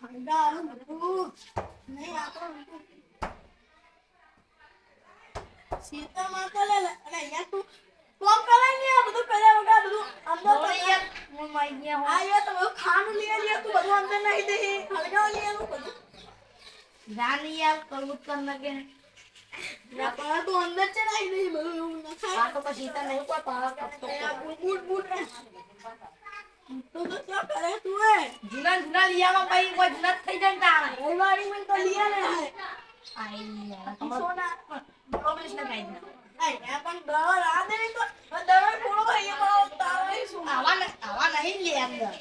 હંગાવાનું બધું નહીં આપણું બધું. શીતળમાં તો લે લે. અરે યાર તું કોમ કરાય ને આ બધું કર્યા વગર આ બધું અંદર તો યાર હું માઈ ગયા આ યાર તો બધું ખાવાનું લઈ લે તું બધું અંદર નાખી દે હળગાવ લઈ આવું બધું જાની યાર કરવું જ કર નાખે ના, પણ તું અંદર છે નાખી દે બધું એવું ન થાય આ તો પછી તને નહીં કોઈ પાવા કરતો આ બૂટ બૂટ બૂટ રે. તું તો શું કરે તું એ જૂના જૂના લીયામાં પછી કોઈ જૂના થઈ જાય ને રવિવારી માં તો આલે હે. આઈ યાર સોના. બરોબર ને કાઈ ના આય આ પણ દવા રા દે તો આ થોડો ભાઈ એમાં તારે શું? આવા આવા નહીં લે અંદર.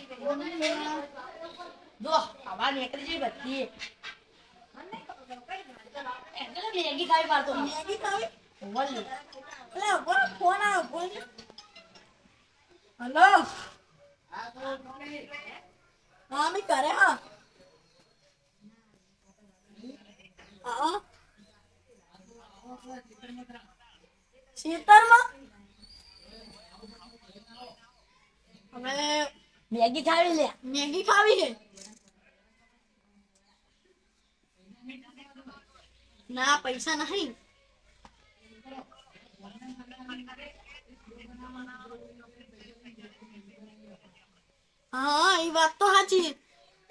જો આવા નીકળી જઈ બધી. મેગી ખાવી પાડતો. મેગી ખાવી? બોલ. લે. બોલ ફોન આવ્યો બોલ. હલો. હા મી કરે હા હા શીતળમાં અમે મેગી ખાવી લે મેગી ખાવી છે ના પૈસા નહીં હા એ વાત તો સાચી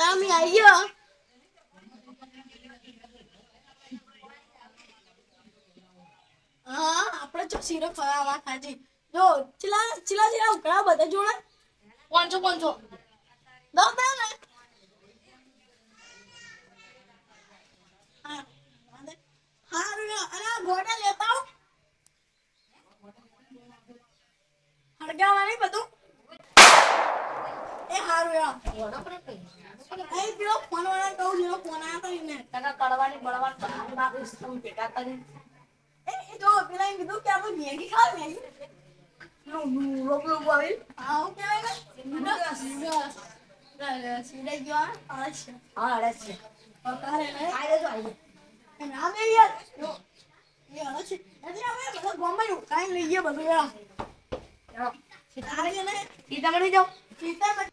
તમે આવ્યો હા આપણે જો શીરો ફરાવા વાત સાચી જો ચીલા ચીલા ચિલા ઉકળા બધા જોડે. પાંચો પાંચો દો દે ને લેતા હડગાવાની બધું. એ હારું યો. એ પેલો ફોન વાળા કહું જેનો ફોન આવ્યો તો એને. તને કડવાની બળવાની તો નાખીશ તમે ભેગા કરી એ એ જો પેલા એમ કીધું કે આપણે મેગી ખાવ મેગી રોકલું આવી હા હું કહેવાય ને નૂડલ્સ. નૂડલ્સ. નૂડલ્સ. સીધા ગયો આ અળસ. હા અરે છે પકારે નહીં. આઈ જજો આઈ એમ ના બે યાર. જો. એ અળસ છે. એટલે અમે બધા ગામમાં ઉઠાઈને લઈ ગયા બધું યાર. તારે ને ઈ તમે નહીં જાઓ સીતામાં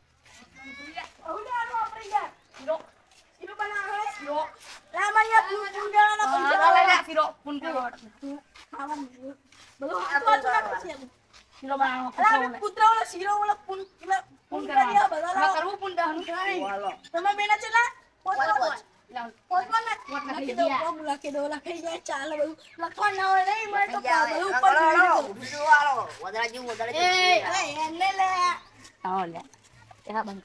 ચેલા? બધું. લખવાનું ના હોય નહીં, મને તો બધું ઉપર લીધું. એ, અરે, એને લે. આવો લે એના બંધ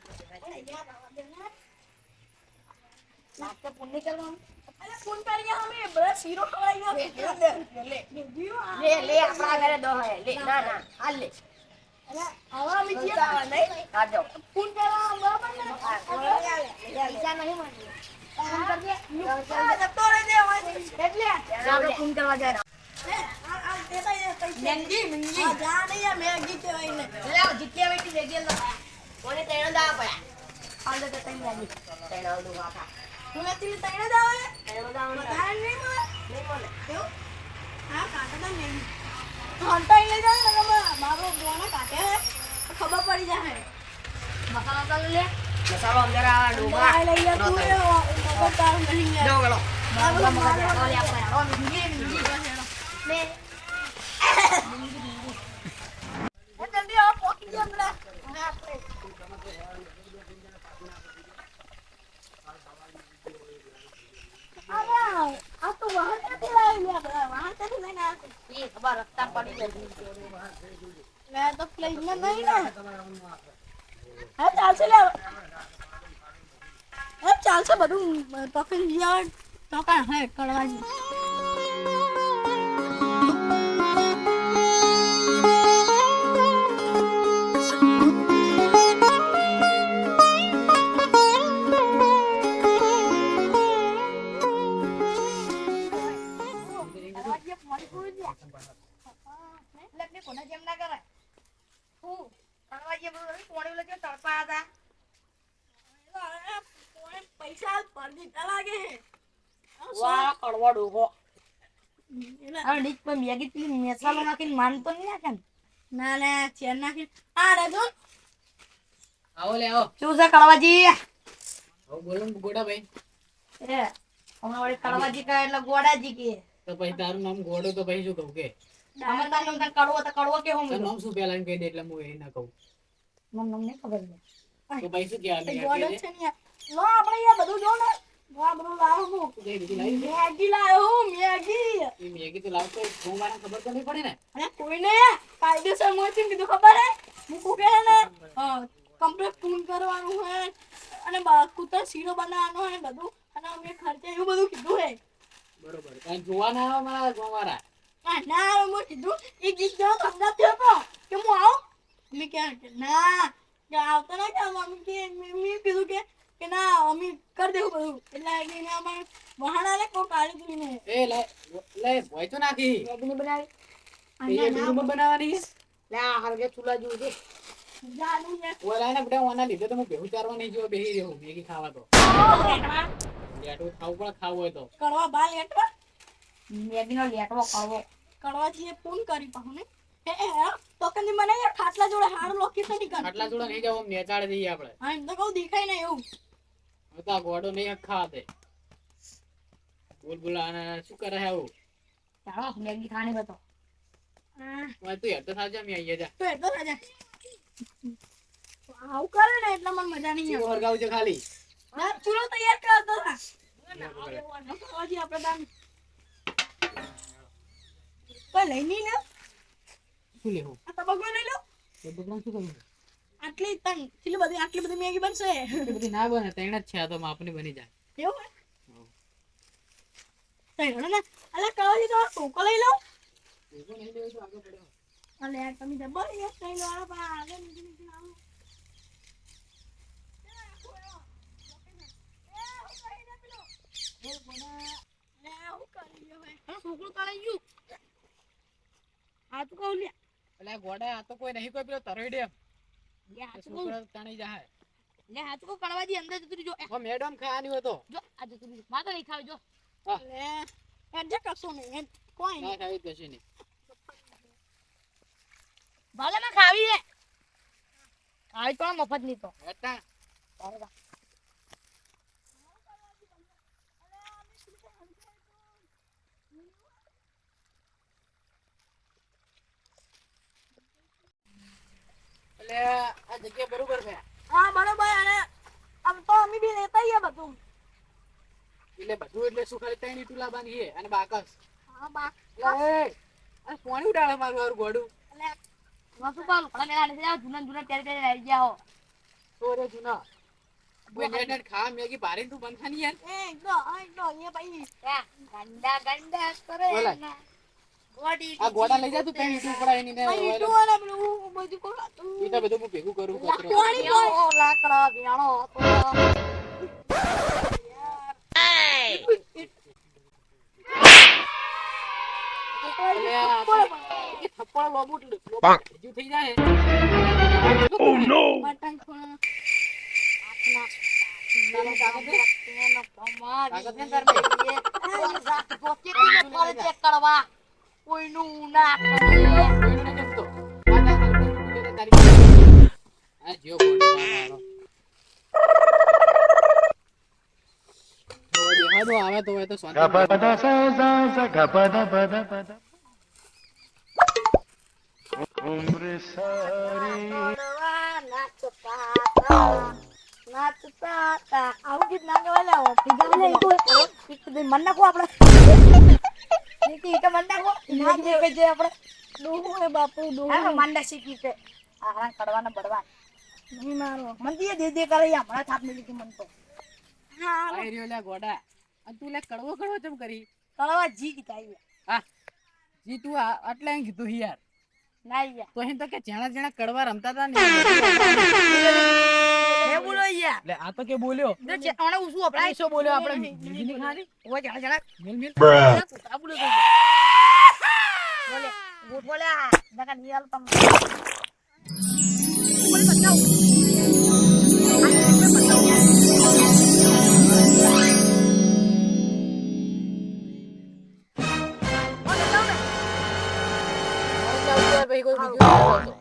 નાસ્તો પૂન નહીં કરવાનું અરે, પૂન કરી ગયા અમે, બધા શીરો ખવડાવી ગયા. બીજું આ- લે લે આપણા ઘરે દો હે લે ના ના હાલ લે અરે, આવા અમે જ્યાં નહીં. આ જાઓ પૂન કરવા બરાબર ને? પૈસા નહીં મળે પૂન કરજે. આ જતો રહેજે, હવે. એટલે આપણે પૂન કરવા જાય એ, આ- આ દેતા એ પૈસા. મેંગી મેંગી આ જા નહીં, આ મેગી કહેવાય ને. લે જીત્યા બેટી વેગી લો કોને તેણ દા પડ્યા હાલ તો તઈ લાગી તેણ દો વાકા તું નથી તઈને જ આવે? તેણ દા બધાને નહીં મળે? નહીં મળે એવું? હા, કાંટા તો મેગી. હંતાઈ લઈ જાઓ ને મારો બોને કાઢે ખબર પડી જાય મસાલા ચાલુ લે મસાલો અંદર આ આ લઈ તું એ મગજ તારું નહીં મગજ આપણે લે એ જલ્દી આવો, પોકી જાઓ પેલા. હવે આપણે. અરે, આ તો વાહન ક્યાંથી લાવી લે બધા? વાહન ક્યાંથી લઈને આવ્યા છે? એ ખબર મેં તો પ્લેનમાં નહીં ને. હા, ચાલશે લે. હા, ચાલશે બધું પકડી ગયા તો કાંઈ હે કરવાની નાખીને માનતો નહીં નાખે ને? ના ચેન નાખી આ રે જો આવો લે આવો. શું છે કડવાજી હવે બોલો એ હમણાં વળી કહે એટલે ગોડાજી કે તો પછી તારું નામ ગોડો તો પછી શું કહું કે? અમે તાર નામ કડવો તો કડવો કે હું નામ શું પહેલા કહી દે એટલે હું એ ના કહું. મને નામ નહીં ખબર. તો પછી શું કહેવાનું દે. છે? ને લો આપણે આ બધું જો ને. અને અને કૂતર શીરો બનાવવાનો હે બધું અને અમે ખર્ચે એવું બધું કીધું હે બરોબર કીધું એ ગીત જો સમજા થયો તો કે હું આવું કે ના આવતા ના કે મમ્મી કે મેં કીધું કે કે ના અમે કરી દેવું બધું. એટલે એને અમારે વહાણા લે કોક આલી દીને એ લે લે ભોય તો નાખી. મેગીની બનાવી. એ રૂમ બનાવવાની છે. લે આ હરગે ચૂલા જેવું છે. જાનું ને. ઓલા ને બધા ઓના લીધે તો હું ભેહું ચારવા નહીં જેવો બેહી રહ્યો મેગી ખાવા તો. લેટવું ખાવું પડે ખાવું હોય તો. કરવા બાલ એટલા મેગીનો લેટવો કડવો કરવાથી ફોન કરી પાછું ને. મને ખાટલા જોડે હાર લોકેશનની કર. આટલા જોડા નહીં જાવ નેચાડે જઈએ આપણે. હા એમ તો કહું દેખાય ને એવું. તો ગોડો નહીં ખાવા દે. બોલ બોલ શું કરે હે આવું? ચાલો મેગી ખાને બતો હા, હવે તું હેઠ તો થાજા મેં આઈએ જા. તો એટલો સાજા આવું કરે ને એટલે મને મજા નહીં આવે. હરગાવું છે ખાલી? ના ચૂલો તૈયાર આપણે તાન કોઈ લઈ નહીં ને શું લેવું? આ તબકડો લઈ લો એ શું કરવું? આટલી તંગ કેટલી બધી આટલી બધી મેગી બનશે? એટલી બધી ના બને ત્રણ જ છે આ તો માપની બની જાય. એવું તઈ ને અલા કળાજી તો કોકો લઈ લો. આગળ પડ્યો? અલે યાર તમે યસ લઈ લો આ પણ આગળ નીકળી નીકળી આવો આ તો કહું લ્યા એટલે આ ગોડા આ તો કોઈ નહીં કોઈ પેલો તરોઈ લે કહું છોકરા તાણી જાય લે આ કળવાજી અંદર જતું જો ઓ મેડમ ખાવાની હતો જો આ જતું તો નહીં ખાવી જો. લે એમ જે કશો નહીં એમ. કોઈ નહીં. ખાવી કશું નહીં ભલે માં ખાવી છે ખાવી તો મફત નહીં તો. એટલે આ જગ્યા બરોબર છે. હા બરોબર અને આમ તો અમે બી લેતા આવીએ બધું. એટલે બધું એટલે શું ખાલી ત્રણ ઈંટું લાવવાની છે અને બાકસ. હા બાકસ. આ કોણી ઉડાડે મારું મારું ગોડું. એટલે વસ્તુ પાલ ભલે મેલા ને જાવ જૂના જૂના ત્યારે ત્યારે આવી ગયા હો. તો રે જૂના. કોઈ નેટ નેટ ખા મેગી ભારી તું બંધ ખાની યાર. એ એકદમ આ જો અહીંયા ભાઈ ગંડા ગંડા કરે. ના. આ ગોડા લઈ જા તું ત્રણ ઈંટું પડાય એની ને આ અને પેલું બધું કોઈ ખાતું. તો બધું હું ભેગું કરું કચરો. લાકડા વેણો તો એટલે આ તો એ થપ્પડ લોબુ લોબુ થઈ જાય ચેક કરવા કોઈનું ના આવે તો હોય તો pada. Umre sari. નાચતા આવું ગીત ના ગવાય લે, હવે. બીજા બધા ઈંટું હોય. ઈંટું દે, મન નાખો આપણે. ઈંટું મન નાખો. ના દે કે જે આપણે. ડોહું હે બાપુ, ડોહું. હા. મંડા સીટી છે. આ કડવાના બળવા નહીં મારો. મંદીએ દે દે કરે હમણાં થાપ મેલી કે મન તો. હા, આઈ રહ્યો લે ગોડા. અને તું લે કડવો કડવો ચમ કરી? કડવા જી કીધા હા. જી તું આ- આટલા એમ કીધું યાર ના યાર તો હે તો કે જેણા જેણા કડવા રમતા હતા ને. હે બોલો યાર. એટલે આ તો કે બોલ્યો. ઓણે ઉસું અપડાય શું બોલ્યો આપણે? બીજી ખારી ઓય જણા જણા મિલ મિલ. આ બોલો બોલે. ગોટ નકા નિયાલ તમ બોલે બતાવ. ભાઈ કોઈ બીજું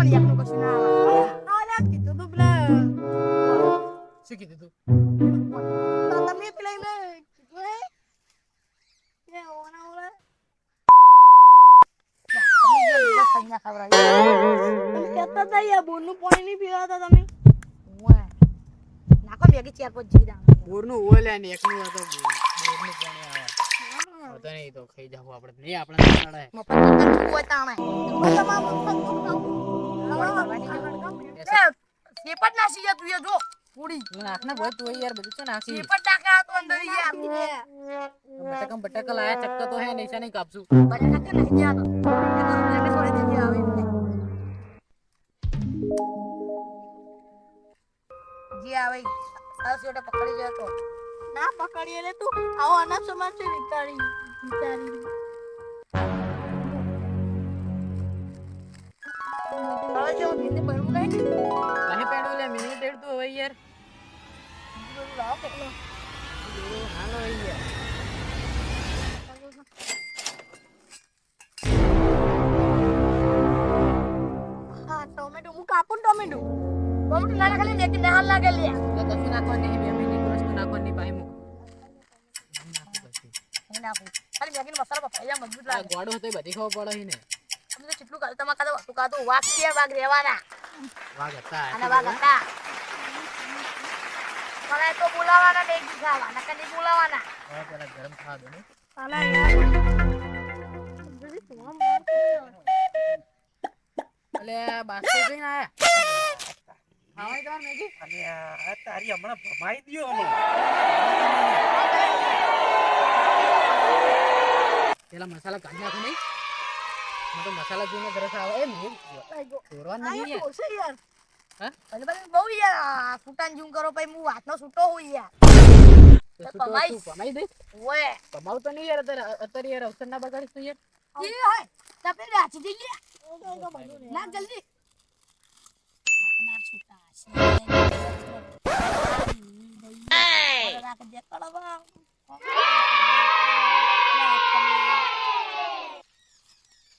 તું ખોદો ને એકનું કશું ના આવે અરે કીધું તું પેલા શું કીધું તું તો તમે પેલા એને કીધું હે કે ઓના ઓલા તમે જે દિવસ ખાઈ ના ખવડાવી. તમે કહેતા હતા યાર બોરનું પાણી નહીં પીવાતા તમે ઓય. નાખો મેગી ચાર પાંચ જીવી દાણા. બોરનું ઓલે ને એકનું હોય તો બોરનું પાણી આવે તો નહીં તો ખાઈ જાવ આપણે નહીં આપણે શેપટ નાસી જા તું જો. પૂરી. તું નાખ ના ભાઈ તું યાર બધું તો નાસી સેપટ નાખે તો અંદર યાર. બટાકા બટક લાયા ચક્કર તો હે નિશા નહીં કાપશું બટક તો. છોડી દેજે આવે જે આવે. આ છોટે પકડી જતો તો ના પકડીએ લે તું આવો અનાજ સમાજ છે વિચારી ટોમેટો. હું કાપું ટોમેટો? બહુ ખાલી લેકી ના હાલ લાગે લે તો કશું નાખવાની. મેગીનો મસાલો જા મજબૂત લાગે. ગોડો હતો બધી ખબર પડે ને અમે તો કેટલું કાઢું તમારે કાઢો વાતું કાઢું વાઘ છે વાઘ રહેવાના. વાઘ હતા અને વાઘ હતા. મને તો બોલાવાના એક ખાવા નકર નહીં બોલાવાના. હવે પેલા ગરમ થવા દો ને. સાલા યાર બાસ્તો જોઈને આયા તારી હમણાં ભમાઈ દો હમણાં. પેલા મસાલા કાઢી નાખો નહીં મને તો મસાલા જોઈને તરસ આવે એ નહીં ચોરવા આ નહીં યાર યાર ખોશે યાર ભલે ભલે બહુ યાર ફૂટાન ઝૂમ કરો પછી હું વાતનો છૂટો હું યાર તો તો શું તો પમાઈશ. તું પમાઈ દઈશ ઓએ પમાવ તો નહીં યાર અત્યારે અત્યારે યાર અવસર ના બગાડીશ તો યાર એ હોય તમે રાચી જઈએ ના જલ્દી ના છૂટા છે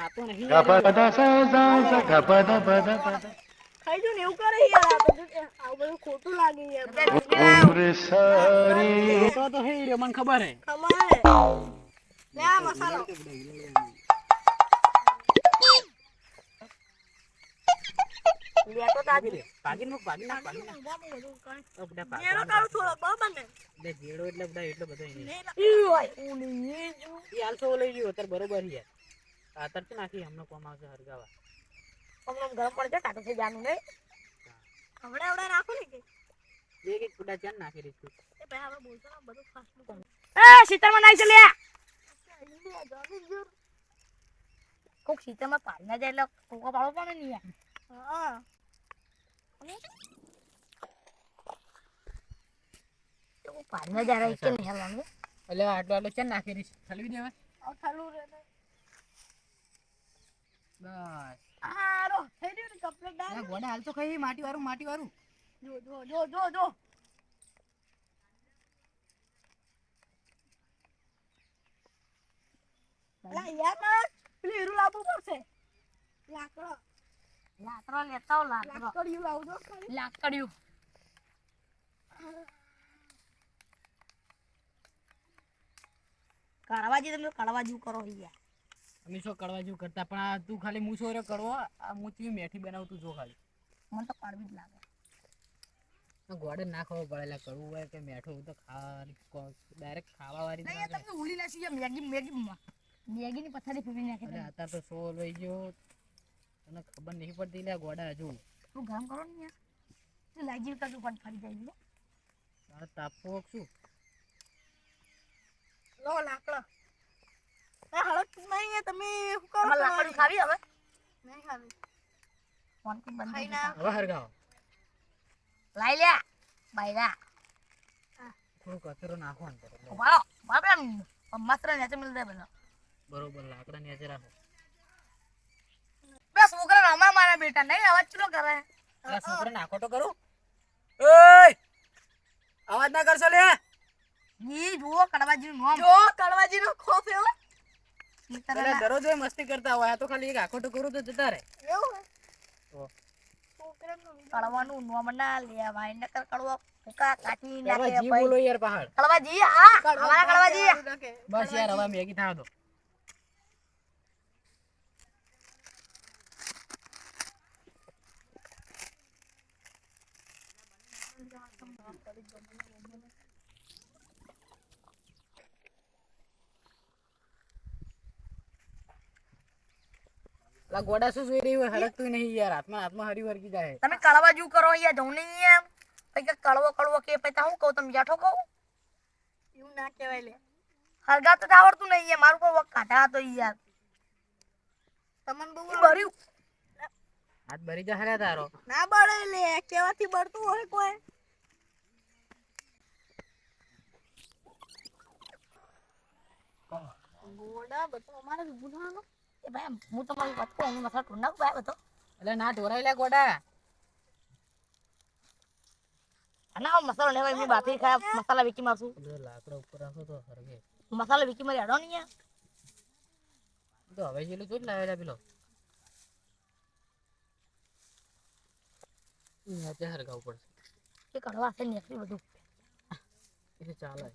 ખાતો નહીં. ખાઈ જો ને એવું કરે યાર આ બધું આ બધું ખોટું લાગે યાર. Umre sari. તો તો હે રે મને ખબર હે. કમાય લે આ મસાલો. લે તાજી. લે નાખ પાગી નાખ પાગી નાખ. બધા પાગી એનો નાખ. થોડો બરાબર ને એટલે જેડો એટલે બધા એટલો બધો નહીં. ઈ હોય ઊની એ હાલસો લઈ ગયો અત્યારે બરોબર યાર આતર તો નાખી હમણાં કોમ આવશે હરગાવા? હમણાં ગરમ પડે છે ટાટું થઈ નહીં હમણાં હવડે રાખો ને કે. એક એક કુડા ચાન નાખી દઈશું એ ભાઈ હવે બોલતો ને બધું ફાસ્ટ કર. એ શીતળમાં નાઈ ચલ્યા કોક શીતળમાં પાડી ના જાય એટલે કોકો પાડો પણ નહીં હા. પાડી ના જાય કે નહીં હલવાનું એટલે આટલો આટલો ચાન નાખી દઈશ. ખાલી દેવા ખાલું રે ને બસ આ થઈ રહ્યું ને કપડે ડાલ ગોડા હાલ તો ખાઈ માટી વાળું માટી વાળું જો જો જો. જો જો લા યાર પેલું હીરું લાવવું પડશે. લાકડો. લાકડો લેતા આવો લાકડો. લાકડીયું લાવજો કાઢવા જે તમે કાઢવા જેવું કરો યાર અમે શું કરવા જેવું કરતા? પણ આ તું ખાલી મૂછો રે કરવો આ મૂછી મેઠી બનાવતું જો ખાલી. મને તો કડવી જ લાગે. ગોડે ના ખાવા પડેલા કરવું હોય કે મેઠું તો ખાવાની ડાયરેક્ટ ખાવા વાળી નહીં તમે ઉડી ગયા મેગી મેગી મેગી ની પથારી ફૂલી નાખી અરે આતા તો સો લઈ ગયો. તને ખબર નહીં પડતી લે ગોડા હજુ. તું ગામ કરો ને યાર? તું લાગી તો તું પણ ફરી જાય તારે તાપવો શું? લો લાકડો. એ હળદ નહીં તમે શું કરો તમારે લાકડું ખાવી હવે? નહીં ખાવી. ફોનથી બંધ ખાઈ થઈ ના હવે હરગાવો. લાઈ લ્યા બાયરા થોડું કચરો નાખો અંદર એટલે ઉભારો બાપે આમ મસ્ત નેચે મિલ દે પેલો બરોબર લાકડા નીચે રાખો. બે છોકરા રમા મારા બેટા નહીં અવાજ ચલો કરે? છોકરા નાખો તો કરું ઓય અવાજ ના કરશો લે. ઈ જુઓ કડવાજી નું નામ. જો કડવાજી નો ખોફ એવો. એટલે દરરોજ એ મસ્તી કરતા હોય. આ તો ખાલી એક આખો તો કરું તો જતા રહે. એવું કડવાનું નામ ના લેવાય નકર કડવો. ફૂકા કાચી નાખે બોલો યાર પહાડ. હા બસ યાર હવે મેગી થા દો. લા ગોડા શું જોઈ રહ્યું હોય? હરકતું નહીં યાર. હાથમાં હાથમાં હરી વરગી જાય તમે કડવાજુ કરો યાર જવું નહીં એમ. પછી કે કળવો કળવો કે પછી હું કહું તમે જાઠો કહું. એવું ના કહેવાય લે. હરગાવ તો આવડતું નહીં યાર. મારું કોઈ વખ કાઢા તો યાર. તમને બહુ ભર્યું હાથ ભરી જા હર્યા તારો. ના બળે લે. કેવાથી બળતું હોય કોઈ. ગોડા બધું અમારે થવાનું. એ ભાઈ હું તમારી વાત કહું હું ભાઈ એટલે ના ઢોરાય લે ગોડા. આ મસાલો બાફી ખાય મસાલા વિકી મારશું. લાકડા ઉપર રાખો તો હરગે. મસાલા વીકી મારી હેડો નહીં તો હવે જેલું તો જ લાવેલા પેલો. હરગાવું પડશે. એ કડવા છે નીકળી બધું. એ ચાલે.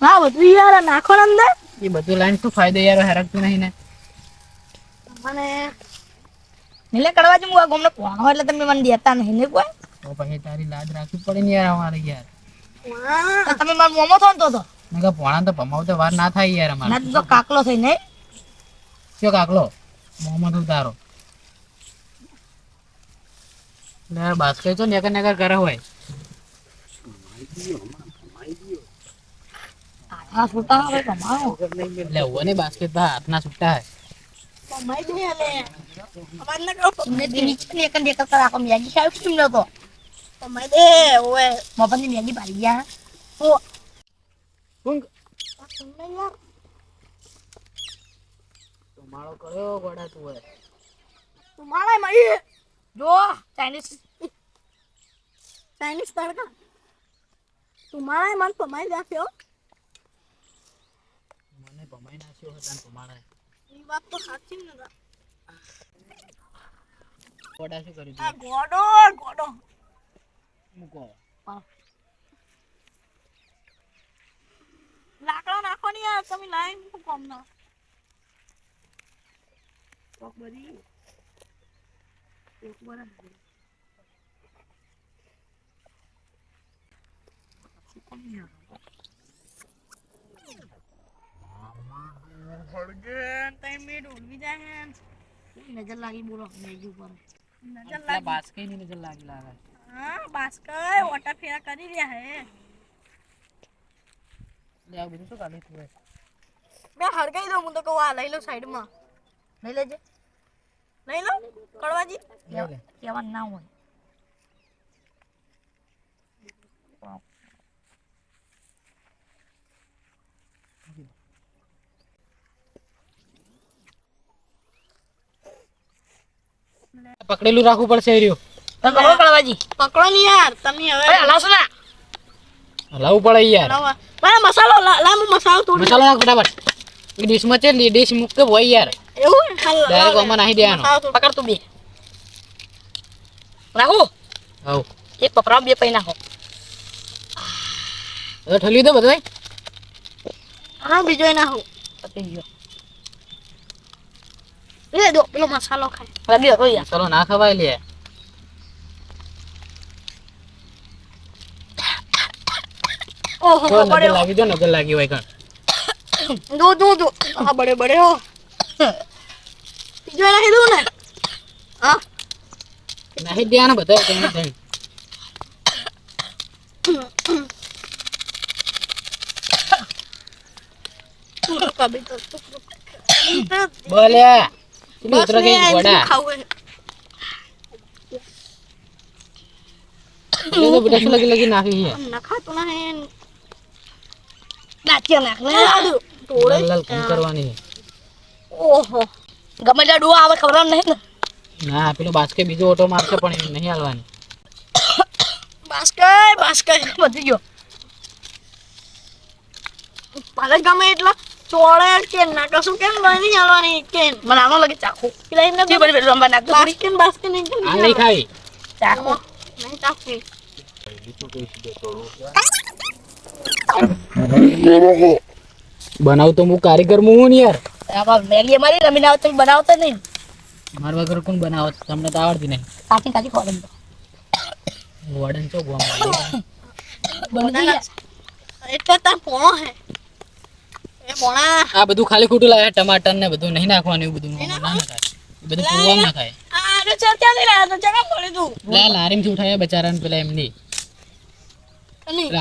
હા બધું યાર નાખો ને અંદર? એ બધું લાઈન શું ફાયદો યાર હરકતું નહીં ને. મને નીલે કડવાજી હું આ ગમને કોણ એટલે તમે મને દેતા નહીં ને કોઈ? તો પછી તારી લાજ રાખવી પડે ને યાર અમારે યાર. તમે માર મોમો થો ને તો તો. મેં કહા પોણા તો ભમાવતા વાર ના થાય યાર અમારે. ના તો કાકલો થઈ ને કયો કાકલો? મોમો મોહમ્મદ તારો. ને બાસ્કેટ તો નેકર નેકર કરે હોય. માળો કર્યો ગોડા તું હોય. તું મારા મળી જો ચાઇનીઝ ચાઇનીઝ તડકા તું મારા મન પમાઈ નાખ્યો? હો મને પમાઈ નાખ્યો હતા ને તમારે એ વાત તો સાચી ન હતા ગોડા શું કરી આ ગોડો ગોડો. મૂકો. લાકડા નાખો ને યાર તમે લાઈન મૂકો કોમ ના કોક બધી. એક વાર નજર લાગી બોલો મેગી ઉપર નજર પેલા બાસ્કેટની નજર લાગી લાગે. હા બાસ્કર ઓટા ફેરા કરી રહ્યા હે લે આ બધું શું કાઢી તું બે હરગાઈ દઉં હું તો કહું આ લઈ લો સાઈડમાં લઈ લેજે. લઈ લો કડવાજી. કેવા ના હોય. પકડેલું રાખવું પડશે રહ્યું કળવાજી. પકડો ને યાર તમે હવે હલાવશો ના. હલાવવું પડે યાર. મારા મસાલો નાખ ફટાફટ. ડીશમાં છે ડીશ મુક્ત હોય યાર. એવું ડાયરેક્ટ લે. નાખી દેવાનો. પકડ તું બે. રાખો હવ એક પપરા બે પૈ નાખો. ઠલી દો બધું હા બીજો નાખો. પતી ગયો. એ દો પેલો મસાલો ખાય લાગી ગયો યાર મસાલો ના ખવાય લે ઓહો બડે લાગી દો નગર લાગી હોય કણ દો દો દો આ બડે બડે હો બીજો રાખી દઉં ને હા નહીં ધ્યાન બધા તેણે તેણે બોલ્યા ઉતરો ગોડા ખાવું હે. એટલે તો બધા શું લગી લગી નાખી છે નખાતું ના હે નાચ્યા નાખ ને તોડે લાલ લાલ ઘૂમ કરવાની ઓહો ગમે ત્યાં ડુઆ આવે ખબર નહીં ને ના પેલો બાસ્કે બીજો ઓટો મારશે પણ એમ નહીં હાલવાની બાસ્કે બાસ્કે વધી ગયો પાલે ગમે એટલા ચોળે કે ના કશું કેમ નહીં હાલવાની કે મને આનો લાગે ચાખું એમને જી બધી રંબા નાખ દો થોડી. બાસ્કે ને બાસ્કે નહીં આ નહીં ખાવી ચાખું નહીં બનાવ તો હું કારીગર હું યાર આમાં મેગી અમારી રમીને આવે તમે બનાવતો નહીં મારા વગર કોણ બનાવો તમને તો આવડતી નહીં કાચી કાચી ખોવાનું વડન ચો ગોમ બની ગયા એટલે તાર પોણો હે આ બધું ખાલી ખોટું લાગે ટમાટર ને બધું નહીં નાખવાનું એવું બધું ના નાખાય. બધું પૂરવા નાખાય લારીમથી ઉઠાયા બચારાને પેલા એમની.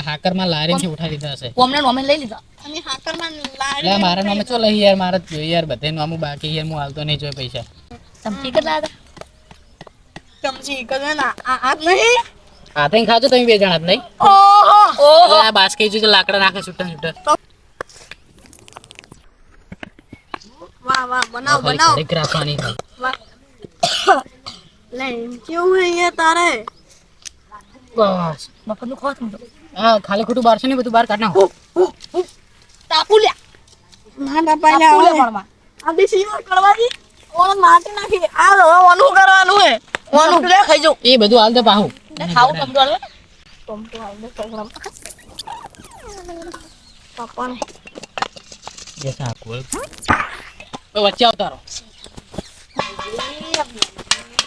હાકરમાં લારીમથી ઉઠાવી લીધા હશે. ઓમને નોમે લઈ લીધા? અને હાકરમાં લારી મારા નામે ચો લઈ યાર મારે જોઈએ યાર બધે નામું બાકી યાર હું હાલતો નહીં જોઈ પૈસા. ચમચી કેટલા હતા ચમચી કરે આ આ નહીં? હાથે ખાજો તમે બે જણા નહીં? ઓહો. ઓહો આ બાસ્કે જો લાકડા નાખે છૂટા છૂટા. વાહ વાહ બનાવ બનાવ. ઘડીક રાખવાની. વાહ. લે કેવું હે યાર તારે? બસ. મફતનું ખો હા ખાલી ખોટું બારસો ને બધું બહાર કાઢ નાખો. તાપુ લ્યા. ના ના પાઈ તાપુ લે આવે. આ દેશી માં ઓન માટી નાખી. આ લો ઓનું કરવાનું હે. ઓનું લે ખાઈ જાઉં. એ બધું હાલ દે પાહું. ખાવું કમ ડોલે તમ તો આવે પ્રોગ્રામ પપ્પાને એ સાકુ વચ્ચે આવતારો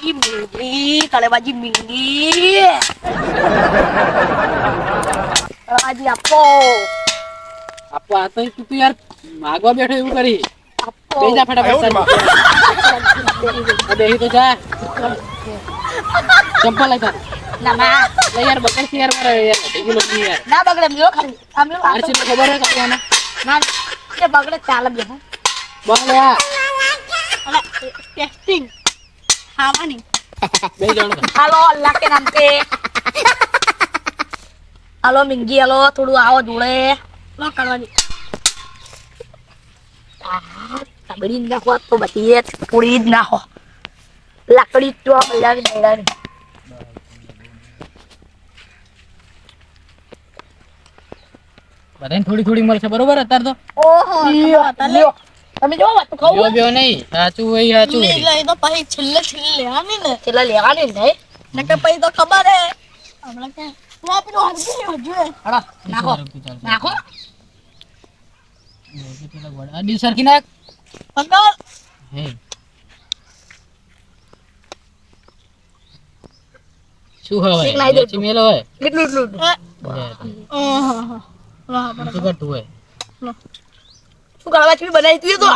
મીંડી કલેબાજી મીંડી કલેબાજી આપો આપો આ તો તું યાર માગવા બેઠો એવું કરી. બેહી જા ફટાફટ બેહી તો જા. ચંપલ લઈ ના ના. યાર બકર છે યાર મારે યાર. થઈ ગયું લોકી યાર. ના બગડે આમ લો ખબર હે ના એ બગડે ચાલે બે બસ લે ટેસ્ટિંગ ખાવાની બે જણ હાલો અલ્લાહ કે નામ पे હાલો મિંગી હાલો થોડું આવો જોડે લો તબડી નાખો તો બધી પૂરી જ નાખો લાકડી તો બૈરાની બધાને થોડી થોડી મળશે બરોબર અત્યારે તો ઓહો તમે જો વાત ખાવ જો બ્યો નહીં. સાચું હોય સાચું હોય. લે તો પછી છેલ્લે છેલ્લે લેવાની ને. છેલ્લે લેવાની ને ને કે પછી તો ખબર હે. હમણાં કે તું આ પેલું હરગી હજુ હડા નાખો. નાખો. આ સરખી નાખ. પકડ હે. શું હવે શીખ નાઈ દે. મેચી મેલો હોય? એટલું એટલું એટલું. એ લે ઓહો લો આમ શું કરતું હોય? શું કરવા ચીવી બનાવી દીધો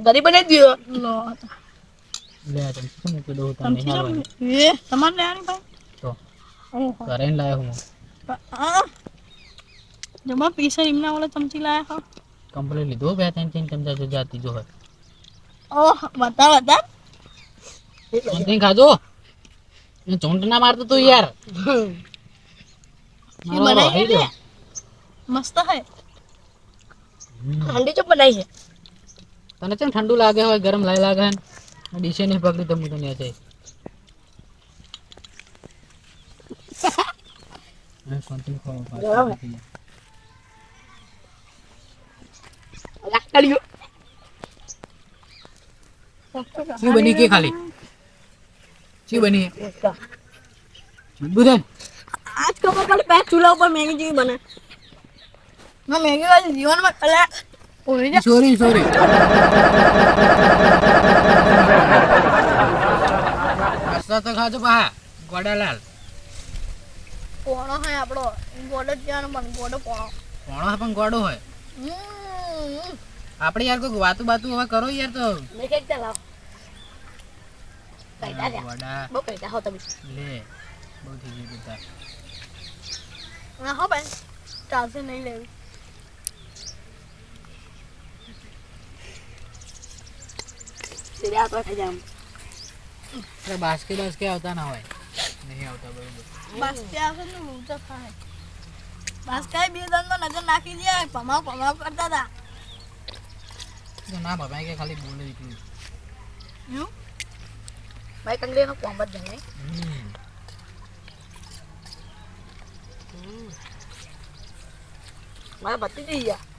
તો ઘરે બનાવી દીધો. લો લે તમ શું મૂકી દઉં નહીં એ તમારે લેવાની ભાઈ તો ઘરે લાયો હું. જમા પીસર એમના વાળા ચમચી લાયા હો. કમ્પ્લીટ લીધો બે ત્રણ ત્રણ ચમચા જો જાતી જો હોય. ઓહ બતા બતા ચોંટી ખાજો ચોંટ ના મારતો તું યાર. મસ્ત હે. ઠંડી ચો બનાવી છે. તને છે ઠંડુ લાગે હોય ગરમ લાગે લાગે ને ડીશે નહીં પકડી તો હું તને જાય શું બની કે ખાલી? શું બની? મજબૂત આજ ખબર પડે પેટ ચૂલા ઉપર મેગી જેવી બને. ના મેગી વાળી જીવનમાં કલા સોરી સોરી તો ખાજો પા ગોડાલાલ. પોણો હે આપણો. ગોડો જ જવાનો પણ ગોડો પોણો. કોણો હે પણ ગોડો હોય. હમ. આપણે યાર કોઈ વાતું બાતું હવે કરો યાર તો. મેં કંઈક ચલાવ ગોડા. બહુ કઈતા હો તમે. લે બહુ થઈ ગયું બધા ના હો ભાઈ ચાલશે નહીં લેવું. સીધા તો જાય એટલે બાસ્કે બાસ્કે આવતા ના હોય. નહીં આવતા બરોબર. બાસ્કે આવે ને હું તો ખાય. બાસ્કાએ બે દંડમાં નજર નાખી દે ભમાવ ભમાવ કરતા હતા. ના બાબા કે ખાલી બોલે એટલું. હું ભાઈ કંગડીનો કોમ જ જમે. મારા ભત્રીજી ગયા.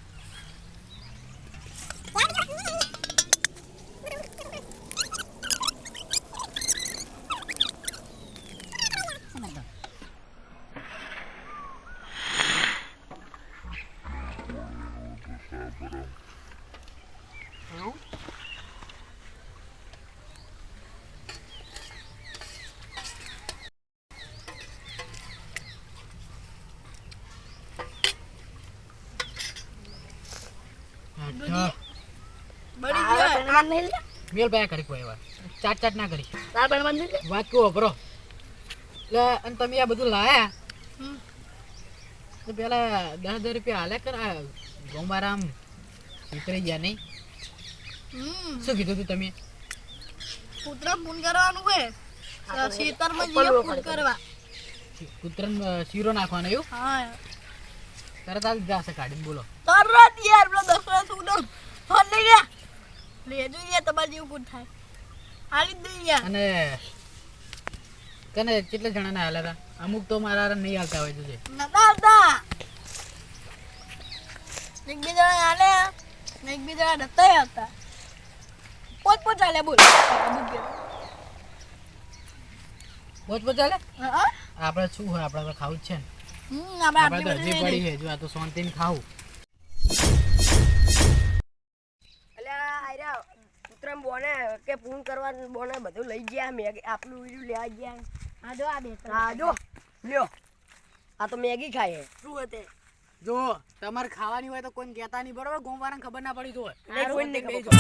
બળી ગયો. પેણમાં નહીં લે? મેલ બે કરી કોઈ વાર. ચાટ ચાટ ના કરી તાર પેણમાં નહીં લે? વાત કહો બરો લે અને તમે આ બધું લાયા? તો પેલા દસ હજાર રૂપિયા હાલે કર આ ગોમારામ વિતરી ગયા નહીં? હમ. શું કીધું તું તમે? પુત્ર ફોન કરવાનું હોય હા, તો જઈએ ફોન કરવા. કૂતરન શીરો નાખવાનો એવું? હા. તરત જ જશે કાઢીને બોલો. તરત યાર પેલો દસરા સુડો ફોન લઈ ગયા લેજો યાર તમારે જેવું કુટ થાય. હાલી દે યાર અને કને કેટલા જણાને હાલ્યા હતા અમુક તો મારા હારે નહીં હાલતા હોય તુજે નતા હાલતા. એક બે જણા હાલે ને એક બે જણા નતા આવતા પોચ પોચ ચાલે બોલ. પોચ પોચ ચાલે હા આપણે શું હોય? આપણે તો ખાવું જ છે ને. હમ આપણે આટલી બધી પડી છે. જો આ તો શાંતિને ખાવું. કે ફોન કરવા બોને બધું લઈ ગયા મેગી આપણું બીજું લેવા ગયા. હા જો આ બે હા જો. લ્યો. આ તો મેગી ખાય શું હતે? જો તમારે ખાવાની હોય તો કોઈ કહેતા નહીં બરોબર? ગોમવાળાને ખબર ના પડી તો નહીં કોઈને ખબર.